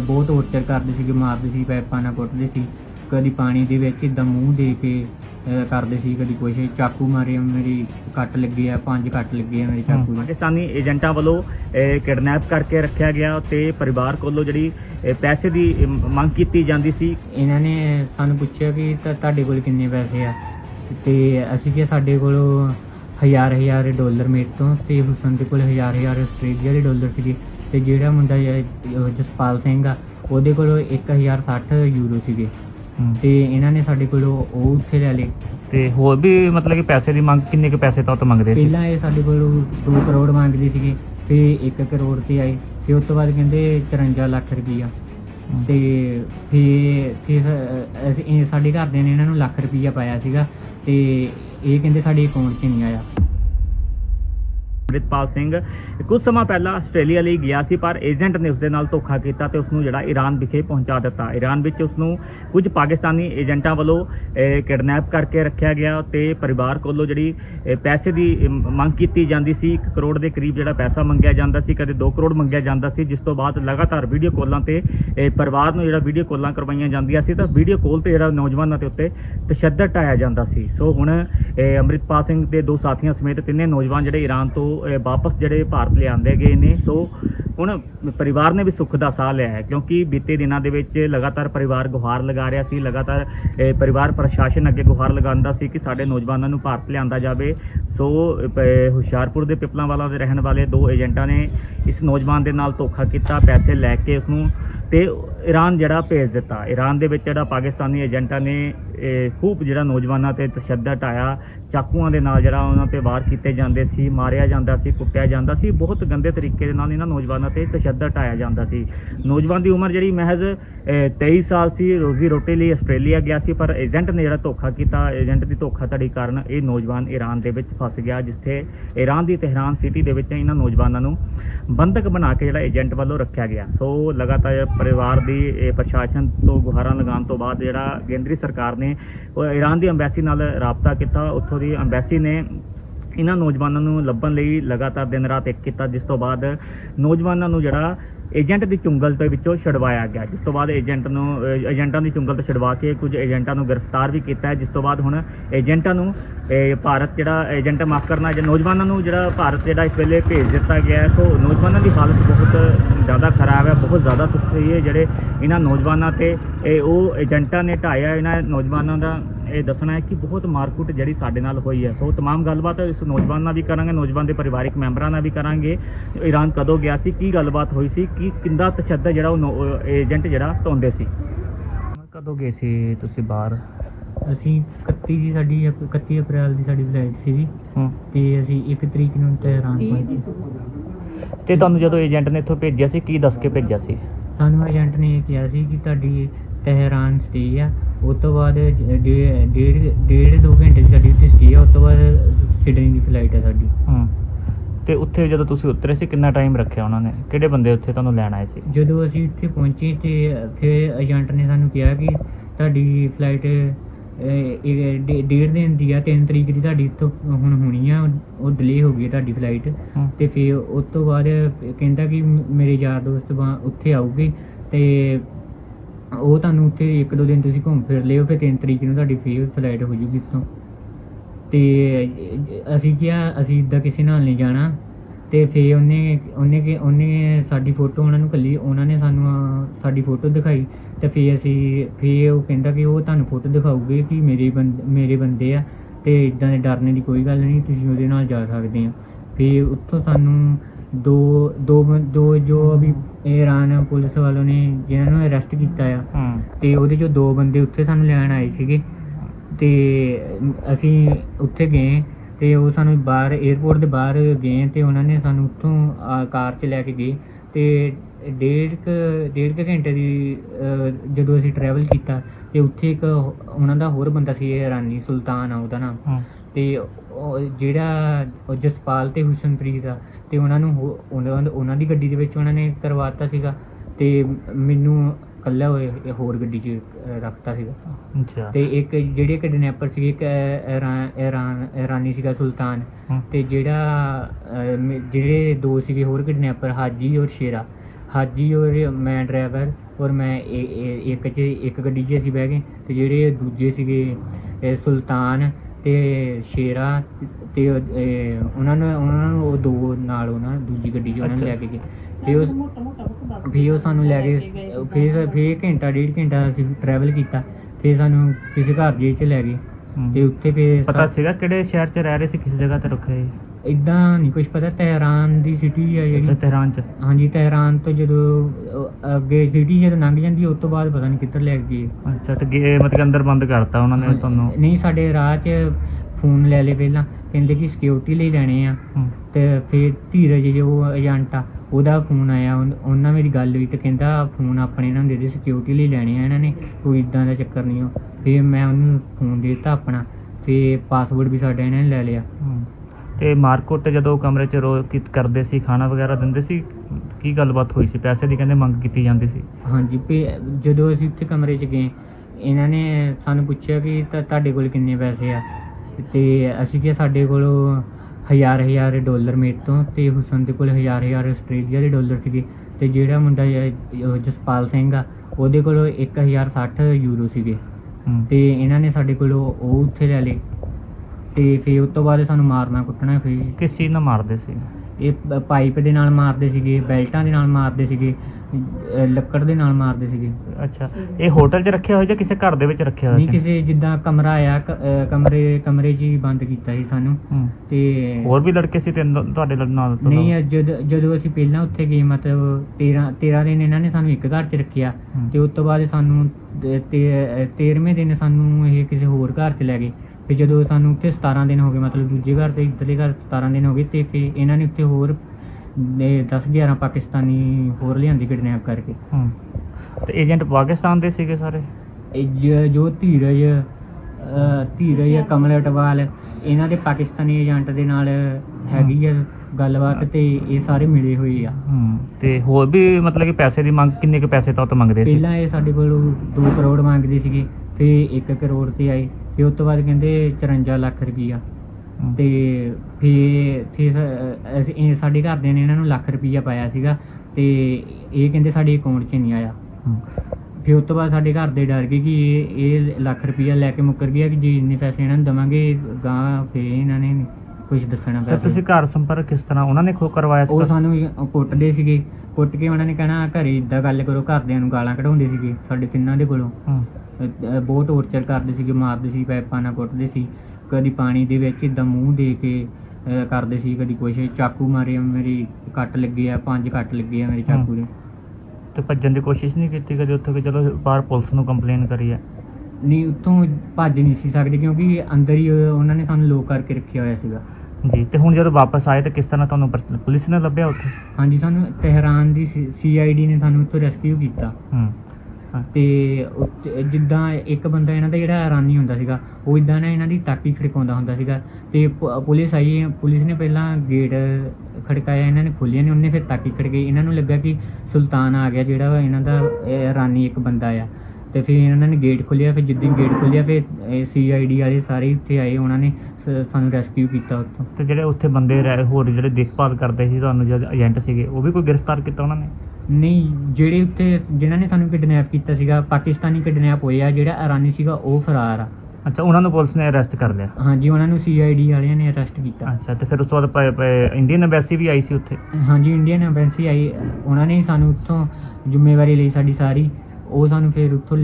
ਬਹੁਤ ਟੌਰਚਰ ਕਰਦੇ ਸੀਗੇ ਮਾਰਦੇ ਸੀ ਪੈਪਾਂ ਨਾਲ ਕੁੱਟਦੇ ਸੀ। ਕਦੀ ਪਾਣੀ ਦੇ ਵਿੱਚ ਇਦਾਂ ਮੂੰਹ ਦੇ ਕੇ ਕਰਦੇ ਸੀ ਕਦੀ ਕੁਛ। ਚਾਕੂ ਮਾਰੇ ਮੇਰੀ ਕੱਟ ਲੱਗੇ ਆ ਪੰਜ ਕੱਟ ਲੱਗੇ ਆ ਮੇਰੇ ਚਾਕੂ ਦੇ। ਪਾਕਿਸਤਾਨੀ ਏਜੰਟਾਂ ਵੱਲੋਂ ਕਿਡਨੈਪ ਕਰਕੇ ਰੱਖਿਆ ਗਿਆ ਤੇ ਪਰਿਵਾਰ ਕੋਲੋਂ ਜਿਹੜੀ ਪੈਸੇ ਦੀ ਮੰਗ ਕੀਤੀ ਜਾਂਦੀ ਸੀ। ਇਹਨਾਂ ਨੇ ਸਾਨੂੰ ਪੁੱਛਿਆ ਕਿ ਤੁਹਾਡੇ ਕੋਲ ਕਿੰਨੇ ਪੈਸੇ ਆ? ਤੇ ਅਸੀਂ ਕਿਹਾ ਸਾਡੇ ਕੋਲ ਹਜ਼ਾਰ ਹਜ਼ਾਰ ਡਾਲਰ ਮੇਰੇ ਤੋਂ ਤੇ ਹੁਸਨ ਦੇ ਕੋਲ ਹਜ਼ਾਰ ਹਜ਼ਾਰ ਆਸਟ੍ਰੇਲੀਆ ਦੇ ਡਾਲਰ ਸੀਗੇ। ਤੇ ਜਿਹੜਾ ਮੁੰਡਾ ਜਸਪਾਲ ਸਿੰਘ ਆ ਉਹਦੇ ਕੋਲ 1060 ਯੂਰੋ ਸੀਗੇ। ਤੇ ਇਹਨਾਂ ਨੇ ਸਾਡੇ ਕੋਲ ਉਹ ਉੱਥੇ ਲੈ ਲਏ। ਤੇ ਹੋਰ ਵੀ ਮਤਲਬ ਕਿ ਪੈਸੇ ਦੀ ਮੰਗ ਕਿੰਨੇ ਕੁ ਪੈਸੇ ਤਾਂ ਉਹ ਤੋਂ ਮੰਗਦੇ ਸੀ? ਪਹਿਲਾਂ ਇਹ ਸਾਡੇ ਕੋਲ 2 ਕਰੋੜ ਮੰਗਦੇ ਸੀਗੇ ਫਿਰ 1 ਕਰੋੜ ਤੇ ਆਏ। ਫਿਰ ਉਸ ਤੋਂ ਬਾਅਦ ਕਹਿੰਦੇ 54 ਲੱਖ ਰੁਪਈਆ। ਤੇ ਫਿਰ ਫਿਰ ਅਸੀਂ ਇਹ ਸਾਡੇ ਘਰਦਿਆਂ ਨੇ ਇਹਨਾਂ ਨੂੰ ਲੱਖ ਰੁਪਈਆ ਪਾਇਆ ਸੀਗਾ। ਤੇ ਇਹ ਕਹਿੰਦੇ ਸਾਡੇ ਅਕਾਊਂਟ 'ਚ ਨਹੀਂ ਆਇਆ। ਅੰਮ੍ਰਿਤਪਾਲ ਸਿੰਘ। ਕੁਝ ਸਮਾਂ ਪਹਿਲਾਂ ਆਸਟ੍ਰੇਲੀਆ ਲਈ ਗਿਆ ਸੀ, ਪਰ ਏਜੰਟ ਨੇ ਉਸਦੇ ਨਾਲ ਧੋਖਾ ਕੀਤਾ ਤੇ ਉਸਨੂੰ ਜਿਹੜਾ ਈਰਾਨ ਵਿਖੇ ਪਹੁੰਚਾ ਦਿੱਤਾ। ਈਰਾਨ ਵਿੱਚ ਉਸਨੂੰ ਕੁਝ ਪਾਕਿਸਤਾਨੀ ਏਜੰਟਾਂ ਵੱਲੋਂ ਕਿਡਨੈਪ ਕਰਕੇ ਰੱਖਿਆ ਗਿਆ ਤੇ ਪਰਿਵਾਰ ਕੋਲੋਂ ਜਿਹੜੀ ਪੈਸੇ ਦੀ ਮੰਗ ਕੀਤੀ ਜਾਂਦੀ ਸੀ 1 ਕਰੋੜ ਦੇ ਕਰੀਬ ਜਿਹੜਾ ਪੈਸਾ ਮੰਗਿਆ ਜਾਂਦਾ ਸੀ ਕਦੇ 2 ਕਰੋੜ ਮੰਗਿਆ ਜਾਂਦਾ ਸੀ ਜਿਸ ਤੋਂ ਬਾਅਦ ਲਗਾਤਾਰ ਵੀਡੀਓ ਕਾਲਾਂ ਤੇ ਪਰਿਵਾਰ ਨੂੰ ਜਿਹੜਾ ਵੀਡੀਓ ਕਾਲਾਂ ਕਰਵਾਈਆਂ ਜਾਂਦੀਆਂ ਸੀ ਤਾਂ ਵੀਡੀਓ ਕਾਲ ਤੇ ਜਿਹੜਾ ਨੌਜਵਾਨਾਂ ਦੇ ਉੱਤੇ ਤਸ਼ੱਦਦ ਢਾਇਆ ਜਾਂਦਾ ਸੀ। ਸੋ ਹੁਣ ਅਹ, ਅੰਮ੍ਰਿਤਪਾਲ ਸਿੰਘ ਦੇ ਦੋ ਸਾਥੀਆਂ ਸਮੇਤ ਤਿੰਨੇ ਨੌਜਵਾਨ ਜਿਹੜੇ ਈਰਾਨ ਤੋਂ ਵਾਪਸ ਜਿਹੜੇ ਭਾਰਤ ਲਿਆਂਦੇ ਗਏ ਨੇ। ਸੋ ਹੁਣ ਪਰਿਵਾਰ ਨੇ ਵੀ ਸੁੱਖ ਦਾ ਸਾਹ ਲਿਆ ਹੈ ਕਿਉਂਕਿ ਬੀਤੇ ਦਿਨਾਂ ਦੇ ਵਿੱਚ ਲਗਾਤਾਰ ਪਰਿਵਾਰ ਗੁਹਾਰ ਲਗਾ ਰਿਹਾ ਸੀ। ਲਗਾਤਾਰ ਪਰਿਵਾਰ ਪ੍ਰਸ਼ਾਸਨ ਅੱਗੇ ਗੁਹਾਰ ਲਗਾਉਂਦਾ ਸੀ ਕਿ ਸਾਡੇ ਨੌਜਵਾਨਾਂ ਨੂੰ ਭਾਰਤ ਲਿਆਂਦਾ ਜਾਵੇ। ਸੋ ਹੁਸ਼ਿਆਰਪੁਰ ਦੇ ਪਿਪਲਾਂਵਾਲਾ ਦੇ ਰਹਿਣ ਵਾਲੇ ਦੋ ਏਜੰਟਾਂ ਨੇ ਇਸ ਨੌਜਵਾਨ ਦੇ ਨਾਲ ਧੋਖਾ ਕੀਤਾ, ਪੈਸੇ ਲੈ ਕੇ ਉਸ ਨੂੰ ਤੇ ਈਰਾਨ ਜਿਹੜਾ ਭੇਜ ਦਿੱਤਾ। ਈਰਾਨ ਦੇ ਵਿੱਚ ਜਿਹੜਾ ਪਾਕਿਸਤਾਨੀ ਏਜੰਟਾਂ ਨੇ ਖੂਬ ਜਿਹੜਾ ਨੌਜਵਾਨਾਂ ਤੇ ਤਸ਼ੱਦਦ ਢਾਇਆ ਚਾਕੂਆਂ ਦੇ ਨਾਲ ਜਿਹੜਾ ਉਹਨਾਂ ਤੇ ਵਾਰ ਕੀਤੇ ਜਾਂਦੇ ਸੀ ਮਾਰਿਆ ਜਾਂਦਾ ਸੀ ਕੁੱਟਿਆ ਜਾਂਦਾ ਸੀ ਬਹੁਤ ਗੰਦੇ ਤਰੀਕੇ ਦੇ ਨਾਲ ਇਹਨਾਂ ਨੌਜਵਾਨਾਂ ਤੇ ਤਸ਼ੱਦਦ ਢਾਇਆ ਜਾਂਦਾ ਸੀ। ਨੌਜਵਾਨ ਦੀ ਉਮਰ ਜਿਹੜੀ ਮਹਿਜ਼ ਅਹ, 23 ਸਾਲ ਸੀ ਰੋਜ਼ੀ ਰੋਟੀ ਲਈ ਆਸਟ੍ਰੇਲੀਆ ਗਿਆ ਸੀ ਪਰ ਏਜੰਟ ਨੇ ਜਿਹੜਾ ਧੋਖਾ ਕੀਤਾ ਏਜੰਟ ਦੀ ਧੋਖਾਧੜੀ ਕਾਰਨ ਇਹ ਨੌਜਵਾਨ ਈਰਾਨ ਦੇ ਵਿੱਚ ਫਸ ਗਿਆ ਜਿੱਥੇ ਈਰਾਨ ਦੀ ਤਹਿਰਾਨ ਸਿਟੀ ਦੇ ਵਿੱਚ ਇਹਨਾਂ ਨੌਜਵਾਨਾਂ ਨੂੰ ਬੰਧਕ ਬਣਾ ਕੇ ਜਿਹੜਾ ਏਜੰਟ ਵੱਲੋਂ ਰੱਖਿਆ ਗਿਆ। ਸੋ ਲਗਾਤਾਰ ਪਰਿਵਾਰ ਦੀ ਪ੍ਰਸ਼ਾਸਨ ਤੋਂ ਗੁਹਾਰਾਂ ਲਗਾਉਣ ਤੋਂ ਬਾਅਦ ਜਿਹੜਾ ਕੇਂਦਰੀ ਸਰਕਾਰ ਨੇ ਉਹ ਈਰਾਨ ਦੀ ਅੰਬੈਸੀ ਨਾਲ ਰਾਬਤਾ ਕੀਤਾ। ਉੱਥੋਂ ਦੀ ਅੰਬੈਸੀ ਨੇ ਇਹਨਾਂ ਨੌਜਵਾਨਾਂ ਨੂੰ ਲੱਭਣ ਲਈ ਲਗਾਤਾਰ ਦਿਨ ਰਾਤ ਇੱਕ ਕੀਤਾ, ਜਿਸ ਤੋਂ ਬਾਅਦ ਨੌਜਵਾਨਾਂ ਨੂੰ ਜਿਹੜਾ ਏਜੰਟ ਦੀ ਚੁੰਗਲ ਦੇ ਵਿੱਚੋਂ ਛਡਵਾਇਆ ਗਿਆ। ਜਿਸ ਤੋਂ ਬਾਅਦ ਏਜੰਟ ਨੂੰ ਏਜੰਟਾਂ ਦੀ ਚੁੰਗਲ ਤੋਂ ਛਡਵਾ ਕੇ ਕੁਝ ਏਜੰਟਾਂ ਨੂੰ ਗ੍ਰਿਫਤਾਰ ਵੀ ਕੀਤਾ ਜਿਸ ਤੋਂ ਬਾਅਦ ਹੁਣ ਏਜੰਟਾਂ ਨੂੰ ਭਾਰਤ ਜਿਹੜਾ ਏਜੰਟ ਮਾਫ ਕਰਨਾ, ਜਾਂ ਨੌਜਵਾਨਾਂ ਨੂੰ ਜਿਹੜਾ ਭਾਰਤ ਜਿਹੜਾ ਇਸ ਵੇਲੇ ਭੇਜ ਦਿੱਤਾ ਗਿਆ ਸੋ ਨੌਜਵਾਨਾਂ ਦੀ ਹਾਲਤ ਬਹੁਤ ਜ਼ਿਆਦਾ ਖਰਾਬ ਹੈ ਬਹੁਤ ਜ਼ਿਆਦਾ ਤੁਸੀਂ ਇਹ ਜਿਹੜੇ ਇਹਨਾਂ ਨੌਜਵਾਨਾਂ ਤੇ ਇਹ ਉਹ ਏਜੰਟਾਂ ਨੇ ਢਾਇਆ ਇਹਨਾਂ ਨੌਜਵਾਨਾਂ ਦਾ ਇਹ ਦੱਸਣਾ ਹੈ ਕਿ ਬਹੁਤ ਮਾਰਕੁੱਟ ਜਿਹੜੀ ਸਾਡੇ ਨਾਲ ਹੋਈ ਹੈ ਸੋ तमाम ਗੱਲਬਾਤ ਇਸ ਨੌਜਵਾਨ ਨਾਲ ਵੀ ਕਰਾਂਗੇ ਨੌਜਵਾਨ ਦੇ ਪਰਿਵਾਰਿਕ ਮੈਂਬਰਾਂ ਨਾਲ ਵੀ ਕਰਾਂਗੇ ਈਰਾਨ ਕਦੋਂ ਗਿਆ ਸੀ ਕੀ ਗੱਲਬਾਤ ਹੋਈ ਸੀ ਕੀ ਕਿੰਦਾ ਤਸ਼ੱਦਦ ਜਿਹੜਾ ਉਹ ਏਜੰਟ ਜਿਹੜਾ ਢਾਉਂਦੇ ਸੀ ਕਦੋਂ ਗਏ ਸੀ ਤੁਸੀਂ ਬਾਹਰ ਅਸੀਂ 31 ਦੀ ਸਾਡੀ 31 ਅਪ੍ਰੈਲ ਦੀ ਸਾਡੀ ਫਲਾਈਟ ਸੀ ਹੂੰ ਤੇ ਅਸੀਂ 1 ਤਰੀਕ ਨੂੰ ਤਹਿਰਾਨ ਪਹੁੰਚੇ ਤੇ ਤੁਹਾਨੂੰ ਜਦੋਂ ਏਜੰਟ ਨੇ ਇੱਥੋਂ ਭੇਜਿਆ ਸੀ ਕੀ ਦੱਸ ਕੇ ਭੇਜਿਆ ਸੀ? ਸਾਨੂੰ ਏਜੰਟ ਨੇ ਇਹ ਕਿਹਾ ਸੀ ਕਿ ਤੁਹਾਡੀ ਤਹਿਰਾਨ ਸਟੇ ਆ ਉਸ ਤੋਂ ਬਾਅਦ ਡੇ- ਡੇਢ ਡੇਢ ਦੋ ਘੰਟੇ ਦੀ ਸਾਡੀ ਉੱਥੇ ਸਟੇ ਆ ਉਸ ਤੋਂ ਬਾਅਦ ਸਿਡਨੀ ਦੀ ਫਲਾਈਟ ਆ ਸਾਡੀ। ਹੂੰ। ਤੇ ਉੱਥੇ ਜਦੋਂ ਤੁਸੀਂ ਉਤਰੇ ਸੀ ਕਿੰਨਾ ਟਾਈਮ ਰੱਖਿਆ ਉਹਨਾਂ ਨੇ? ਕਿਹੜੇ ਬੰਦੇ ਉੱਥੇ ਤੁਹਾਨੂੰ ਲੈਣ ਆਏ ਸੀ? ਜਦੋਂ ਅਸੀਂ ਇੱਥੇ ਪਹੁੰਚੇ ਤੇ ਫਿਰ ਏਜੰਟ ਨੇ ਸਾਨੂੰ ਕਿਹਾ ਕਿ ਤੁਹਾਡੀ ਫਲਾਈਟ ਡੇਢ ਦਿਨ ਦੀ ਆ 3 ਤਰੀਕ ਦੀ ਤੁਹਾਡੀ ਇੱਥੋਂ ਹੁਣ ਹੋਣੀ ਆ ਉਹ ਡਿਲੇ ਹੋ ਗਈ ਤੁਹਾਡੀ ਫਲਾਈਟ ਤੇ ਫਿਰ ਉਸ ਤੋਂ ਬਾਅਦ ਕਹਿੰਦਾ ਕਿ ਮੇਰੇ ਯਾਰ ਦੋਸਤ ਉੱਥੇ ਆਉਗੇ ਤੇ ਉਹ ਤੁਹਾਨੂੰ ਉੱਥੇ ਇੱਕ ਦੋ ਦਿਨ ਤੁਸੀਂ ਘੁੰਮ ਫਿਰ ਲਿਓ ਫਿਰ 3 ਤਰੀਕ ਨੂੰ ਤੁਹਾਡੀ ਫੇਰ ਫਲਾਈਟ ਹੋ ਜੂਗੀ ਇੱਥੋਂ। ਤੇ ਅਸੀਂ ਕਿਹਾ ਅਸੀਂ ਇਦਾਂ ਕਿਸੇ ਨਾਲ ਨਹੀਂ ਜਾਣਾ। ਤੇ ਫੇ ਉਹਨੇ ਉਹਨੇ ਕਿ ਉਹਨੇ ਸਾਡੀ ਫੋਟੋ ਉਹਨਾਂ ਨੂੰ ਕੱਲੀ ਉਹਨਾਂ ਨੇ ਸਾਨੂੰ ਸਾਡੀ ਫੋਟੋ ਦਿਖਾਈ। ਤੇ ਫੇ ਅਸੀਂ ਫੇ ਉਹ ਕਹਿੰਦਾ ਕਿ ਉਹ ਤੁਹਾਨੂੰ ਫੋਟੋ ਦਿਖਾਉਗੇ ਕਿ ਮੇਰੇ ਬੰਦ ਮੇਰੇ ਬੰਦੇ ਆ ਤੇ ਇਦਾਂ ਦੇ ਡਰਨੇ ਦੀ ਕੋਈ ਗੱਲ ਨਹੀਂ ਤੁਸੀਂ ਉਹਦੇ ਨਾਲ ਜਾ ਸਕਦੇ ਆ ਫੇ ਉੱਥੋਂ ਸਾਨੂੰ ਦੋ ਦੋ ਦੋ ਜੋ ਅਭੀ ਇਰਾਨ ਪੁਲਿਸ ਵਾਲੋਂ ਨੇ ਜਿਹਨਾਂ ਨੂੰ ਅਰੈਸਟ ਕੀਤਾ ਆ ਤੇ ਉਹਦੇ ਚੋਂ ਦੋ ਬੰਦੇ ਉੱਥੇ ਸਾਨੂੰ ਲੈਣ ਆਏ ਸੀਗੇ। ਤੇ ਅਸੀਂ ਉੱਥੇ ਗਏ ਤੇ ਉਹ ਸਾਨੂੰ ਬਾਹਰ 에어ਪੋਰਟ ਦੇ ਬਾਹਰ ਗਏ ਤੇ ਉਹਨਾਂ ਨੇ ਸਾਨੂੰ ਉੱਥੋਂ ਕਾਰ 'ਚ ਲੈ ਕੇ ਗਏ। ਤੇ ਡੇਢ ਕੁ ਡੇਢ ਕੁ ਘੰਟੇ ਦੀ ਜਦੋਂ ਅਸੀਂ ਟਰੈਵਲ ਕੀਤਾ ਤੇ ਉੱਥੇ ਇੱਕ ਉਹਨਾਂ ਦਾ ਹੋਰ ਬੰਦਾ ਸੀ ਇਹ ਰਾਨੀ ਸੁਲਤਾਨ ਆ ਉਹਦਾ ਨਾਮ। ਤੇ ਉਹ ਜਿਹੜਾ ਜਸਪਾਲ ਤੇ ਹੁਸਨਪ੍ਰੀਤ ਆ ਤੇ ਉਹਨਾਂ ਨੂੰ ਉਹਨਾਂ ਦੀ ਗੱਡੀ ਦੇ ਵਿੱਚ ਉਹਨਾਂ ਨੇ ਕਰਵਾਤਾ ਸੀਗਾ ਤੇ ਮੈਨੂੰ ਹੋਏ ਹੋਰ ਗੱਡੀ 'ਚ ਰੱਖਤਾ ਸੀਗਾ। ਅੱਛਾ। ਤੇ ਇੱਕ ਜਿਹੜੇ ਕਿਡਨੈਪਰ ਸੀ ਇੱਕ ਇਰਾਨ ਸੀਗਾ ਸੁਲਤਾਨ। ਤੇ ਜਿਹੜਾ ਜਿਹੜੇ ਦੋ ਸੀਗੇ ਹੋਰ ਕਿਡਨੈਪਰ ਹਾਜੀ ਔਰ ਸ਼ੇਰਾ ਹਾਜੀ ਔਰ ਮੈਂ ਡਰਾਈਵਰ ਔਰ ਮੈਂ ਇਹ- ਇਹ- ਇੱਕ ਚ ਇੱਕ ਗੱਡੀ 'ਚ ਅਸੀਂ ਬਹਿ ਗਏ ਤੇ ਜਿਹੜੇ ਦੂਜੇ ਸੀਗੇ ਸੁਲਤਾਨ ਤੇ ਸ਼ੇਰਾ ਤੇ ਉਹ, ਇਹ, ਉਹਨਾਂ ਨੂੰ ਉਹਨਾਂ ਨੂੰ ਉਹ ਦੋ ਨਾਲ ਉਹਨਾਂ ਦੂਜੀ ਗੱਡੀ 'ਚ ਉਹਨਾਂ ਨੂੰ ਲੈ ਕੇ ਗਏ। ਤੇ ਉਹ ਫਿਰ ਉਹ ਸਾਨੂੰ ਲੈ ਕੇ ਫਿਰ ਫਿਰ ਘੰਟਾ ਡੇਢ ਘੰਟਾ ਅਸੀਂ ਟਰੈਵਲ ਕੀਤਾ ਫਿਰ ਸਾਨੂੰ ਕਿਸੇ ਘਰ ਜੇ ਚ ਲੈ ਗਏ। ਹਮ। ਤੇ ਉੱਥੇ ਫਿਰ ਪਤਾ ਸੀਗਾ ਕਿਹੜੇ ਸ਼ਹਿਰ 'ਚ ਰਹਿ ਰਹੇ ਸੀ ਕਿਸ ਜਗ੍ਹਾ ਤੇ ਰੁਕੇ ਇਦਾਂ ਨਹੀਂ ਕੁਝ ਪਤਾ ਤਹਿਰਾਨ ਦੀ ਸਿਟੀ ਆ ਜਿਹੜੀ। ਤਹਿਰਾਨ 'ਚ। ਹਾਂਜੀ ਤਹਿਰਾਨ ਤੋਂ ਜਦੋਂ ਅੱਗੇ ਸਿਟੀ ਜਦੋਂ ਲੰਘ ਜਾਂਦੀ ਉਸ ਤੋਂ ਬਾਅਦ ਪਤਾ ਨਹੀਂ ਕਿੱਧਰ ਲੈ ਗਏ ਅੱਛਾ ਤੇ ਗੇ- ਮਤਲਬ ਅੰਦਰ ਬੰਦ ਕਰਤਾ ਉਹਨਾਂ ਨੇ ਤੁਹਾਨੂੰ? ਨਹੀਂ ਸਾਡੇ ਰਾਹ 'ਚ ਫੋਨ ਲੈ ਲਏ ਪਹਿਲਾਂ। ਕਹਿੰਦੇ ਕਿ ਸਿਕਿਉਰਿਟੀ ਲਈ ਲੈਣੇ ਆ। ਹਮ। ਤੇ ਫਿਰ ਧੀਰਜ ਜੋ ਏਜੰਟ ਆ ਉਹਦਾ ਫੋਨ ਆਇਆ। ਉਨ- ਉਹਨਾਂ ਮੇਰੀ ਗੱਲ ਹੋਈ ਤੇ ਕਹਿੰਦਾ ਫੋਨ ਆਪਣੇ ਇਹਨਾਂ ਨੂੰ ਦੇ ਦੇ ਸਿਕਿਉਰਿਟੀ ਲਈ ਲੈਣੇ ਆ ਇਹਨਾਂ ਨੇ। ਕੋਈ ਇਦਾਂ ਦਾ ਚੱਕਰ ਨਹੀਂ ਹੋ ਫਿਰ ਮੈਂ ਉਹਨੂੰ ਫੋਨ ਦੇ ਦਿੱਤਾ ਆਪਣਾ। ਤੇ ਪਾਸਵਰਡ ਵੀ ਸਾਡਾ ਇਹਨਾਂ ਨੇ ਲੈ ਲਿਆ। ਹਮ। ਤੇ ਮਾਰਕੁੱਟ ਜਦੋਂ ਕਮਰੇ 'ਚ ਰੋ ਕਰਦੇ ਸੀ ਖਾਣਾ ਵਗੈਰਾ ਦਿੰਦੇ ਸੀ? ਕੀ ਗੱਲਬਾਤ ਹੋਈ ਸੀ? ਪੈਸੇ ਦੀ ਕਹਿੰਦੇ ਮੰਗ ਕੀਤੀ ਜਾਂਦੀ ਸੀ। ਹਾਂਜੀ ਵੀ ਜਦੋਂ ਅਸੀਂ ਉੱਥੇ ਕਮਰੇ 'ਚ ਗਏ ਇਹਨਾਂ ਨੇ ਸਾਨੂੰ ਪੁੱਛਿਆ ਕਿ ਤਾਂ ਤੁਹਾਡੇ ਕੋਲ ਕਿੰਨੇ ਪੈਸੇ ਆ? ਤੇ ਅਸੀਂ ਕਿਹਾ ਸਾਡੇ ਕੋਲ ਹਜ਼ਾਰ ਹਜ਼ਾਰ ਡਾਲਰ ਮੇਰੇ ਤੋਂ ਤੇ ਹੁਸਨ ਦੇ ਕੋਲ ਹਜ਼ਾਰ ਹਜ਼ਾਰ ਆਸਟ੍ਰੇਲੀਆ ਦੇ ਡਾਲਰ ਸੀਗੇ। ਤੇ ਜਿਹੜਾ ਮੁੰਡਾ ਜ- ਉਹ ਜਸਪਾਲ ਸਿੰਘ ਆ ਉਹਦੇ ਕੋਲ 1060 ਯੂਰੋ ਸੀਗੇ। ਹਮ। ਤੇ ਇਹਨਾਂ ਨੇ ਸਾਡੇ ਕੋਲ ਉਹ ਉੱਥੇ ਲੈ ਲਏ। ਤੇ ਫਿਰ ਉਸ ਤੋਂ ਬਾਅਦ ਸਾਨੂੰ ਮਾਰਨਾ ਕੁੱਟਣਾ ਫਿਰ। ਕਿਸ ਚੀਜ਼ ਨਾਲ ਮਾਰਦੇ ਸੀ? ਇਹ ਪ- ਪਾਈਪ ਦੇ ਨਾਲ ਮਾਰਦੇ ਸੀਗੇ ਬੈਲਟਾਂ ਦੇ ਨਾਲ ਮਾਰਦੇ ਸੀਗੇ ਅਹ ਲੱਕੜ ਦੇ ਨਾਲ ਮਾਰਦੇ ਸੀਗੇ। ਅੱਛਾ। ਇਹ ਹੋਟਲ 'ਚ ਰੱਖਿਆ ਹੋਇਆ ਜਾਂ ਕਿਸੇ ਘਰ ਦੇ ਵਿੱਚ ਰੱਖਿਆ ਨਹੀਂ ਹੋਇਆ ਸੀ ਕਿਸੇ ਜਿੱਦਾਂ ਕਮਰਾ ਆਇਆ ਕ- ਅਹ ਕਮਰੇ ਕਮਰੇ 'ਚ ਹੀ ਬੰਦ ਕੀਤਾ ਸੀ ਸਾਨੂੰ। ਤੇ ਹੋਰ ਵੀ ਲੜਕੇ ਸੀ ਤਿੰਨ ਤੁਹਾਡੇ ਲੜ- ਨਾਲ ਤੋਂ ਨਹੀਂ ਜਦ ਜਦੋਂ ਅਸੀਂ ਪਹਿਲਾਂ ਉੱਥੇ ਗਏ ਮਤਲਬ 13 13 ਦਿਨ ਇਹਨਾਂ ਨੇ ਸਾਨੂੰ ਇੱਕ ਘਰ 'ਚ ਰੱਖਿਆ। ਹਮ। ਤੇ ਉਸ ਤੋਂ ਬਾਅਦ ਸਾਨੂੰ 13ਵੇਂ ਦਿਨ ਸਾਨੂੰ ਇਹ ਕਿਸੇ ਹੋਰ ਘਰ 'ਚ ਲੈ ਗਏ। ਤੇ ਜਦੋਂ ਸਾਨੂੰ ਉੱਥੇ 17 ਦਿਨ ਹੋ ਗਏ ਮਤਲਬ ਦੂਜੇ ਘਰ ਤੇ ਇੱਧਰਲੇ ਘਰ 17 ਦਿਨ ਹੋ ਗਏ ਤੇ ਫਿਰ ਇਹਨਾਂ ਨੇ ਉੱਥੇ ਹੋਰ 10 11 ਪਾਕਿਸਤਾਨੀ ਹੋਰ ਲਿਆਂਦੀ ਕਿਡਨੈਪ ਕਰਕੇ। ਹਮ। ਤੇ ਏਜੰਟ ਪਾਕਿਸਤਾਨ ਦੇ ਸੀਗੇ ਸਾਰੇ? ਇਹ ਜ- ਧੀਰਜ ਧੀਰਜ ਕਮਲ ਅਟਵਾਲ ਇਹਨਾਂ ਦੇ ਪਾਕਿਸਤਾਨੀ ਏਜੰਟ ਦੇ ਨਾਲ ਹੈਗੀ ਆ ਗੱਲਬਾਤ ਤੇ ਇਹ ਸਾਰੇ ਮਿਲੇ ਹੋਏ ਆ। ਤੇ ਹੋਰ ਵੀ ਮਤਲਬ ਕਿ ਪੈਸੇ ਦੀ ਮੰਗ ਕਿੰਨੇ ਕੁ ਪੈਸੇ ਤਾਂ ਉਹ ਤੋਂ ਮੰਗਦੇ ਸੀ? ਪਹਿਲਾਂ ਇਹ ਸਾਡੇ ਕੋਲੋਂ 2 ਕਰੋੜ ਮੰਗਦੇ ਸੀਗੇ ਫਿਰ 1 ਕਰੋੜ ਤੇ ਆਏ। ਤੇ ਉਸ ਤੋਂ ਬਾਅਦ ਕਹਿੰਦੇ 54 ਲੱਖ ਰੁਪਈਆ ਹਮ। ਤੇ ਫਿਰ ਸ- ਅਸੀਂ- ਸਾਡੇ ਘਰਦਿਆਂ ਨੇ ਇਹਨਾਂ ਨੂੰ ਲੱਖ ਰੁਪਈਆ ਪਾਇਆ ਸੀਗਾ ਤੇ ਇਹ ਕਹਿੰਦੇ ਸਾਡੇ ਅਕਾਊਂਟ 'ਚ ਨਹੀਂ ਆਇਆ। ਫਿਰ ਉਸ ਤੋਂ ਬਾਅਦ ਸਾਡੇ ਘਰ ਦੇ ਡਰ ਗਏ ਕਿ ਇਹ ਇਹ ਲੱਖ ਰੁਪਈਆ ਲੈ ਕੇ ਮੁੱਕਰ ਗਿਆ ਕਿ ਜੇ ਇੰਨੇ ਪੈਸੇ ਇਹਨਾਂ ਨੂੰ ਦਵਾਂਗੇ ਗਾਂ ਫੇ ਇਹਨਾਂ ਨੇ ਕੁਝ ਦੱਸਣਾ ਪੈਸੇ ਤੁਸੀਂ ਘਰ ਸੰਪਰਕ ਕਿਸ ਤਰ੍ਹਾਂ ਉਹਨਾਂ ਨੇ ਖੋ ਕਰਵਾਇਆ ਉਹ ਸਾਨੂੰ ਇਹ ਕੁੱਟਦੇ ਸੀਗੇ। ਕੁੱਟ ਕੇ ਉਹਨਾਂ ਨੇ ਕਹਿਣਾ ਘਰੇ ਇਦਾਂ ਗੱਲ ਕਰੋ ਘਰਦਿਆਂ ਨੂੰ ਗਾਲਾਂ ਕਢਾਉਂਦੇ ਸੀਗੇ ਸਾਡੇ ਤਿੰਨਾਂ ਦੇ ਕੋਲੋਂ। ਅਹ ਬਹੁਤ ਟੌਰਚਰ ਕਰਦੇ ਸੀਗੇ ਮਾਰਦੇ ਸੀ ਪੈਪਾਂ ਨਾਲ ਕੁੱਟਦੇ ਸੀ। ਕਦੀ ਪਾਣੀ ਦੇ ਵਿੱਚ ਇਦਾਂ ਮੂੰਹ ਦੇ ਕੇ ਅਹ ਕਰਦੇ ਸੀ ਕਦੀ ਕੁਛ। ਚਾਕੂ ਮਾਰੇ ਮੇਰੀ ਕੱਟ ਲੱਗੇ ਆ ਪੰਜ ਕੱਟ ਲੱਗੇ ਆ ਮੇਰੇ ਚਾਕੂ ਦੇ। ਤੇ ਭੱਜਣ ਦੀ ਕੋਸ਼ਿਸ਼ ਨਹੀਂ ਕੀਤੀ ਕਦੇ ਉੱਥੇ ਕਿ ਚਲੋ ਬਾਹਰ ਪੁਲਿਸ ਨੂੰ ਕੰਪਲੇਨ ਕਰੀ ਹੈ ਨਹੀਂ ਉੱਥੋਂ ਭੱਜ ਨਹੀਂ ਸੀ ਸਕਦੇ ਕਿਉਂਕਿ ਅੰਦਰ ਹੀ ਉਹ- ਉਹਨਾਂ ਨੇ ਸਾਨੂੰ ਲੋਕ ਕਰਕੇ ਰੱਖਿਆ ਹੋਇਆ ਸੀਗਾ। ਜੀ। ਤੇ ਹੁਣ ਜਦੋਂ ਵਾਪਸ ਆਏ ਤਾਂ ਕਿਸ ਤਰ੍ਹਾਂ ਤੁਹਾਨੂੰ ਪਰ- ਪੁਲਿਸ ਨੇ ਲੱਭਿਆ ਉੱਥੇ? ਹਾਂਜੀ ਸਾਨੂੰ ਤਹਿਰਾਨ ਦੀ ਸੀਆਈਡੀ ਨੇ ਸਾਨੂੰ ਉੱਥੋਂ ਰੈਸਕਿਊ ਕੀਤਾ। ਹਾਂ। ਤੇ ਉੱਥੇ ਜਿੱਦਾਂ ਇੱਕ ਬੰਦਾ ਇਹਨਾਂ ਦਾ ਜਿਹੜਾ ਹੈਰਾਨੀ ਹੁੰਦਾ ਸੀਗਾ ਉਹ ਇਦਾਂ ਨਾ ਇਹਨਾਂ ਦੀ ਤਾਕੀ ਖੜਕਾਉਂਦਾ ਹੁੰਦਾ ਸੀਗਾ। ਤੇ ਪ- ਪੁਲਿਸ ਆਈ ਪੁਲਿਸ ਨੇ ਪਹਿਲਾਂ ਗੇਟ ਖੜਕਾਇਆ ਇਹਨਾਂ ਨੇ ਖੋਲ੍ਹਿਆ ਨਹੀਂ ਉਹਨੇ ਫਿਰ ਤਾਕੀ ਖੜਕਾਈ। ਇਹਨਾਂ ਨੂੰ ਲੱਗਾ ਕਿ ਸੁਲਤਾਨ ਆ ਗਿਆ ਜਿਹੜਾ ਇਹਨਾਂ ਦਾ ਇਹ ਹੈਰਾਨੀ ਇੱਕ ਬੰਦਾ ਆ। ਤੇ ਫਿਰ ਇਹਨਾਂ ਨੇ ਗੇਟ ਖੋਲ੍ਹਿਆ ਫਿਰ ਜਿੱਦਾਂ ਗੇਟ ਖੋਲ੍ਹਿਆ ਫਿਰ ਸੀਆਈਡੀ ਵਾਲੇ ਸਾਰੇ ਇੱਥੇ ਆਏ ਉਹਨਾਂ ਨੇ ਸਾਨੂੰ ਰੈਸਕਿਊ ਕੀਤਾ ਉੱਥੋਂ। ਤੇ ਜਿਹੜੇ ਉੱਥੇ ਬੰਦੇ ਰਹਿ ਹੋਰ ਜਿਹੜੇ ਦੇਖਭਾਲ ਕਰਦੇ ਸੀ ਤੁਹਾਨੂੰ ਜਦ ਏਜੰਟ ਸੀਗੇ ਉਹ ਵੀ ਕੋਈ ਗ੍ਰਿਫਤਾਰ ਕੀਤਾ ਉਹਨਾਂ ਨੇ? ਨਹੀਂ ਜਿਹੜੇ ਉੱਥੇ ਜਿਨ੍ਹਾਂ ਨੇ ਸਾਨੂੰ ਕਿਡਨੈਪ ਕੀਤਾ ਸੀਗਾ ਪਾਕਿਸਤਾਨੀ ਕਿਡਨੈਪ ਹੋਇਆ ਜਿਹੜਾ ਹੈਰਾਨੀ ਸੀਗਾ ਉਹ ਫਰਾਰ ਆ। ਅੱਛਾ ਉਹਨਾਂ ਨੂੰ ਪੁਲਿਸ ਨੇ ਅਰੈਸਟ ਕਰ ਲਿਆ? ਹਾਂਜੀ ਉਹਨਾਂ ਨੂੰ ਸੀਆਈਡੀ ਵਾਲਿਆਂ ਨੇ ਅਰੈਸਟ ਕੀਤਾ। ਅੱਛਾ ਤੇ ਫਿਰ ਉਸ ਤੋਂ ਬਾਅਦ ਇੰਡੀਅਨ ਐਮਬੈਸੀ ਵੀ ਆਈ ਸੀ ਉੱਥੇ? ਹਾਂਜੀ ਇੰਡੀਅਨ ਐਮਬੈਸੀ ਆਈ। ਉਹਨਾਂ ਨੇ ਸਾਨੂੰ ਉੱਥੋਂ ਜ਼ਿੰਮੇਵਾਰੀ ਲਈ ਸਾਡੀ ਸਾਰੀ। ਉਹ ਸਾਨੂੰ ਫਿਰ ਉੱਥੋਂ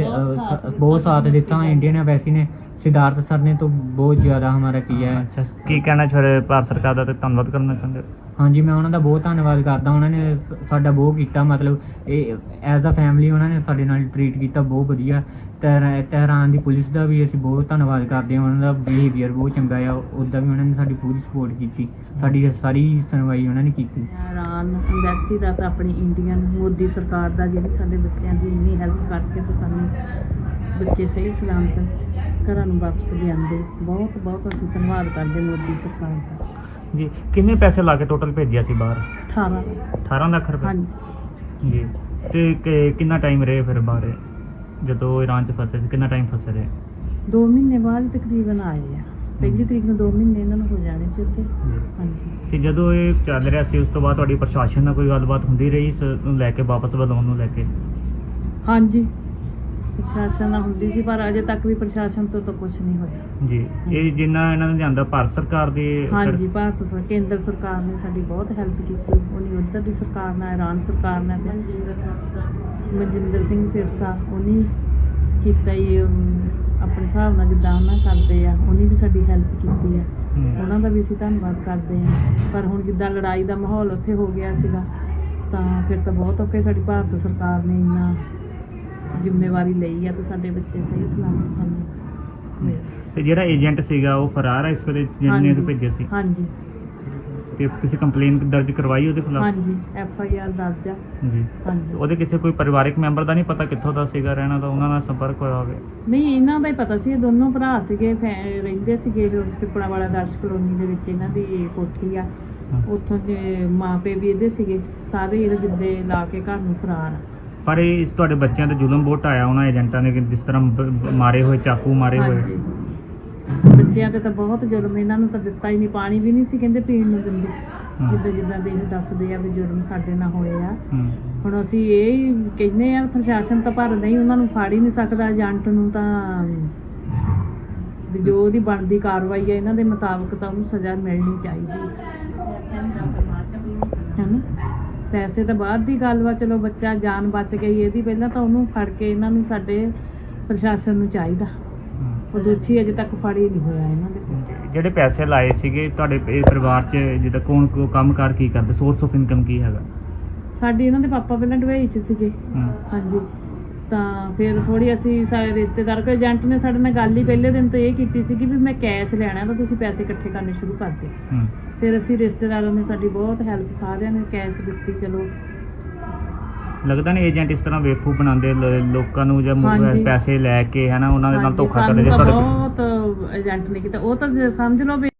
ਬਹੁਤ ਸਾਥ ਦਿੱਤਾ। ਇੰਡੀਅਨ ਐਮਬੈਸੀ ਨੇ ਸਿਧਾਰਥ ਸਰ ਨੇ ਤਾਂ ਬਹੁਤ ਜ਼ਿਆਦਾ ਹਮਾਰਾ ਕੀਆ ਹੈ। ਅੱਛਾ ਕੀ ਕਹਿਣਾ ਚਾਹ ਭਾਰਤ ਸਰਕਾਰ ਦਾ ਤੇ ਧੰਨਵਾਦ ਕਰਨਾ ਚਾਹੁੰਦੇ ਹੋ? ਹਾਂਜੀ ਮੈਂ ਉਹਨਾਂ ਦਾ ਬਹੁਤ ਧੰਨਵਾਦ ਕਰਦਾ। ਉਹਨਾਂ ਨੇ ਸਾਡਾ ਬਹੁਤ ਕੀਤਾ ਮਤਲਬ ਇਹ ਐਜ਼ ਅ ਫੈਮਿਲੀ ਉਹਨਾਂ ਨੇ ਸਾਡੇ ਨਾਲ ਟਰੀਟ ਕੀਤਾ ਬਹੁਤ ਵਧੀਆ। ਤਹਿਰਾ- ਤਹਿਰਾਨ ਦੀ ਪੁਲਿਸ ਦਾ ਵੀ ਅਸੀਂ ਬਹੁਤ ਧੰਨਵਾਦ ਕਰਦੇ ਹਾਂ। ਉਹਨਾਂ ਦਾ ਬਿਹੇਵੀਅਰ ਬਹੁਤ ਚੰਗਾ ਆ। ਉੱਦਾਂ ਵੀ ਉਹਨਾਂ ਨੇ ਸਾਡੀ ਪੂਰੀ ਸਪੋਰਟ ਕੀਤੀ। ਸਾਡੀ ਸਾਰੀ ਸੁਣਵਾਈ ਉਹਨਾਂ ਨੇ ਕੀਤੀ। ਇਰਾਨ ਅੰਬੈਸੀ ਦਾ ਤੇ ਆਪਣੀ ਇੰਡੀਅਨ ਮੋਦੀ ਸਰਕਾਰ ਦਾ ਜਿਹੜੀ ਸਾਡੇ ਬੱਚਿਆਂ ਦੀ ਇੰਨੀ ਹੈਲਪ ਕਰਕੇ ਤੇ ਸਾਨੂੰ ਬੱਚੇ ਸਹੀ ਸਲਾਮਤ ਘਰਾਂ ਨੂੰ ਵਾਪਸ ਲਿਆਂਦੇ। ਬਹੁਤ ਬਹੁਤ ਅਸੀਂ ਧੰਨਵਾਦ ਕਰਦੇ ਮੋਦੀ ਸਰਕਾਰ ਦਾ। ਜੀ ਕਿੰਨੇ ਪੈਸੇ ਲਾ ਕੇ ਟੋਟਲ ਭੇਜਿਆ ਸੀ ਬਾਹਰ? 18 18 ਲੱਖ ਰੁਪਏ? ਹਾਂਜੀ। ਜੀ ਤੇ ਕਿ- ਕਿੰਨਾ ਟਾਈਮ ਰਹੇ ਫਿਰ ਬਾਹਰ? ਜਦੋਂ ਈਰਾਨ ਚ ਫਸੇ ਸੀ ਕਿੰਨਾ ਟਾਈਮ ਫਸੇ ਰਹੇ? 2 ਮਹੀਨੇ ਬਾਅਦ ਤਕਰੀਬਨ ਆਏ ਆ। ਪਹਿਲੀ ਤਰੀਕ ਨੂੰ 2 ਮਹੀਨੇ ਇਹਨਾਂ ਨੂੰ ਹੋ ਜਾਣੇ ਸੀ ਉੱਥੇ। ਹਾਂਜੀ। ਤੇ ਜਦੋਂ ਇਹ ਚੱਲ ਰਿਹਾ ਸੀ ਉਸ ਤੋਂ ਬਾਅਦ ਤੁਹਾਡੀ ਪ੍ਰਸ਼ਾਸਨ ਨਾਲ ਕੋਈ ਗੱਲਬਾਤ ਹੁੰਦੀ ਰਹੀ ਇਸ ਨੂੰ ਲੈ ਕੇ ਵਾਪਸ ਬੁਲਾਉਣ ਨੂੰ ਲੈ ਕੇ? ਹਾਂਜੀ। ਪ੍ਰਸ਼ਾਸਨ ਨਾਲ ਹੁੰਦੀ ਸੀ ਪਰ ਅਜੇ ਤੱਕ ਵੀ ਪ੍ਰਸ਼ਾਸਨ ਤੋਂ ਤਾਂ ਕੁਝ ਨਹੀਂ ਹੋਇਆ। ਜੀ ਇਹ ਜਿੰਨਾ ਇਹਨਾਂ ਨੇ ਲਿਆਂਦਾ ਭਾਰਤ ਸਰਕਾਰ ਦੇ ਹਾਂਜੀ ਭਾਰਤ ਸਰ ਕੇਂਦਰ ਸਰਕਾਰ ਨੇ ਸਾਡੀ ਬਹੁਤ ਹੈਲਪ ਕੀਤੀ। ਉਹਨੇ ਉੱਧਰ ਦੀ ਸਰਕਾਰ ਨਾਲ ਇਰਾਨ ਸਰਕਾਰ ਨਾਲ ਮਨਜਿੰਦਰ ਸਿੰਘ ਸਿਰਸਾ ਉਹਨੇ ਕੀਤਾ ਹੀ ਆਪਣੇ ਹਿਸਾਬ ਨਾਲ ਜਿੱਦਾਂ ਉਹਨਾਂ ਕਰਦੇ ਆ ਉਹਨੇ ਵੀ ਸਾਡੀ ਹੈਲਪ ਕੀਤੀ ਆ। ਉਹਨਾਂ ਦਾ ਵੀ ਅਸੀਂ ਧੰਨਵਾਦ ਕਰਦੇ ਹਾਂ ਪਰ ਹੁਣ ਜਿੱਦਾਂ ਲੜਾਈ ਦਾ ਮਾਹੌਲ ਉੱਥੇ ਹੋ ਗਿਆ ਸੀਗਾ ਤਾਂ ਫਿਰ ਤਾਂ ਬਹੁਤ ਔਖੇ ਸਾਡੀ ਭਾਰਤ ਸਰਕਾਰ ਨੇ ਇੰਨਾ ਜ਼ਿੰਮੇਵਾਰੀ ਲਈ ਆ ਤੇ ਸਾਡੇ ਬੱਚੇ ਸਹੀ ਸਲਾਮਤ ਸਾਨੂੰ। ਤੇ ਜਿਹੜਾ ਏਜੰਟ ਸੀਗਾ ਉਹ ਫਰਾਰ ਹੈ ਇਸ ਵੇਲੇ ਜਿਹਨੇ। ਇਹਨੂੰ ਭੇਜਿਆ ਸੀ? ਹਾਂਜੀ। ਤੇ ਕਿਸੇ ਕੰਪਲੇਨ ਦਰਜ ਕਰਵਾਈ ਉਹਦੇ ਖਿਲਾਫ? ਹਾਂਜੀ ਐਫ ਆਈ ਆਰ ਦਰਜ ਆ। ਜੀ। ਹਾਂਜੀ। ਉਹਦੇ ਕਿਸੇ ਕੋਈ ਪਰਿਵਾਰਕ ਮੈਂਬਰ ਦਾ ਨਹੀਂ ਪਤਾ ਕਿੱਥੋਂ ਦਾ ਸੀਗਾ ਰਹਿਣਾ ਦਾ ਉਹਨਾਂ ਨਾਲ ਸੰਪਰਕ ਹੋਇਆ ਹੋਵੇ? ਨਹੀਂ ਇਹਨਾਂ ਦਾ ਹੀ ਪਤਾ ਸੀ ਇਹ ਦੋਨੋਂ ਭਰਾ ਸੀਗੇ ਫੈ- ਰਹਿੰਦੇ ਸੀਗੇ ਪਿਪੜਾ ਵਾਲਾ ਦਰਸ਼ ਕਲੋਨੀ ਦੇ ਵਿੱਚ ਇਹਨਾਂ ਦੀ ਕੋਠੀ ਆ। ਉੱਥੋਂ ਦੇ ਮਾਪੇ ਵੀ ਇਹਦੇ ਸੀਗੇ ਸਾਰੇ ਇਹ ਜਿੱਦੇ ਲਾ ਕੇ ਘਰ ਨੂੰ ਫਰਾਰ ਆ। ਪਰ ਇਹ ਇਸ ਤੁਹਾਡੇ ਬੱਚਿਆਂ ਤੇ ਜ਼ੁਲਮ ਬਹੁਤ ਆਇਆ ਉਹਨਾਂ ਏਜੰਟਾਂ ਨੇ ਕਿ ਜਿਸ ਤਰ੍ਹਾਂ ਬ- ਮਾਰੇ ਹੋਏ ਚਾਕੂ ਮਾਰੇ ਹੋਏ। ਹਾਂਜੀ। ਬੱਚਿਆਂ ਤੇ ਤਾਂ ਬਹੁਤ ਜ਼ੁਲਮ ਇਹਨਾਂ ਨੂੰ ਤਾਂ ਦਿੱਤਾ ਹੀ ਨਹੀਂ ਪਾਣੀ ਵੀ ਨਹੀਂ ਸੀ ਕਹਿੰਦੇ ਪੀਣ ਨੂੰ ਦਿੰਦੇ। ਹਾਂ। ਜਿੱਦਾਂ ਜਿੱਦਾਂ ਦੇ ਇਹ ਦੱਸਦੇ ਆ ਵੀ ਜ਼ੁਲਮ ਸਾਡੇ ਨਾਲ ਹੋਏ ਆ ਹੁਣ ਅਸੀਂ ਇਹ ਹੀ ਕਹਿੰਦੇ ਆ ਪ੍ਰਸ਼ਾਸਨ ਤਾਂ ਪਰ ਨਹੀਂ ਉਹਨਾਂ ਨੂੰ ਫੜ ਹੀ ਨਹੀਂ ਸਕਦਾ ਏਜੰਟ ਨੂੰ ਤਾਂ ਵੀ ਜੋ ਉਹਦੀ ਬਣਦੀ ਕਾਰਵਾਈ ਹੈ ਇਹਨਾਂ ਦੇ ਮੁਤਾਬਕ ਤਾਂ ਉਹਨੂੰ ਸਜ਼ਾ ਮਿਲਣੀ ਚਾਹੀਦੀ। ਹੈਨਾ? ਪੈਸੇ ਤਾਂ ਬਾਅਦ ਦੀ ਗੱਲ ਵਾ ਚਲੋ ਬੱਚਾ ਜਾਨ ਬਚ ਗਈ ਇਹਦੀ ਪਹਿਲਾਂ ਤਾਂ ਉਹਨੂੰ ਫੜ ਕੇ ਇਹਨਾਂ ਨੂੰ ਸਾਡੇ ਪ੍ਰਸ਼ਾਸਨ ਨੂੰ ਚਾਹੀਦਾ। ਉਹ ਦੋਸ਼ੀ ਅਜੇ ਤੱਕ ਫੜ ਨਹੀਂ ਹੋਇਆ ਇਹਨਾਂ ਦੇ ਕੋਲ। ਜਿਹੜੇ ਪੈਸੇ ਲਾਏ ਸੀਗੇ ਤੁਹਾਡੇ ਇਹ ਪਰਿਵਾਰ 'ਚ ਜਿੱਦਾਂ ਕੌਣ ਕੋ ਕੰਮਕਾਰ ਕੀ ਕਰਦੇ? ਸੋਰਸ ਆਫ ਇਨਕਮ ਕੀ ਹੈਗਾ? ਸਾਡੇ ਇਹਨਾਂ ਦੇ ਪਾਪਾ ਪਹਿਲਾਂ ਡੁਬਈ 'ਚ ਸੀਗੇ। ਹਮ, ਹਾਂਜੀ। ਤਾਂ ਫਿਰ ਥੋੜੀ ਅਸੀਂ ਸਾਰੇ ਰਿਸ਼ਤੇਦਾਰ ਕੋਈ ਏਜੰਟ ਨੇ ਸਾਡੇ ਨਾਲ ਗੱਲ ਹੀ ਪਹਿਲੇ ਦਿਨ ਤੋਂ ਇਹ ਕੀਤੀ ਸੀ ਕਿ ਵੀ ਮੈਂ ਕੈਸ਼ ਲੈਣਾ ਤਾਂ ਤੁਸੀਂ ਪੈਸੇ ਇਕੱਠੇ ਕਰਨੇ ਸ਼ੁਰੂ ਕਰ ਦਿਓ ਹਮ। ਫਿਰ ਅਸੀਂ ਰਿਸ਼ਤੇਦਾਰਾਂ ਨੇ ਸਾਡੀ ਬਹੁਤ ਹੈਲਪ ਸਾਰਿਆਂ ਨੇ ਕੈਸ਼ ਦਿੱਤੀ ਚਲੋ ਲੱਗਦਾ ਨਹੀਂ ਏਜੰਟ ਇਸ ਤਰ੍ਹਾਂ ਬੇਵਕੂਫ ਬਣਾਉਂਦੇ ਲ- ਲੋਕਾਂ ਨੂੰ ਜਾਂ ਮੁ- ਹਾਂਜੀ। ਪੈਸੇ ਲੈ ਕੇ ਹਨਾ ਉਹਨਾਂ ਦੇ ਨਾਲ ਹਾਂਜੀ, ਧੋਖਾ ਸਾਨੂੰ ਕਰਦੇ ਤਾਂ ਤੁਹਾਡੇ ਬਹੁਤ ਏਜੰਟ ਨੇ ਕੀਤਾ ਉਹ ਤਾਂ ਸਮਝ ਲਓ ਵੀ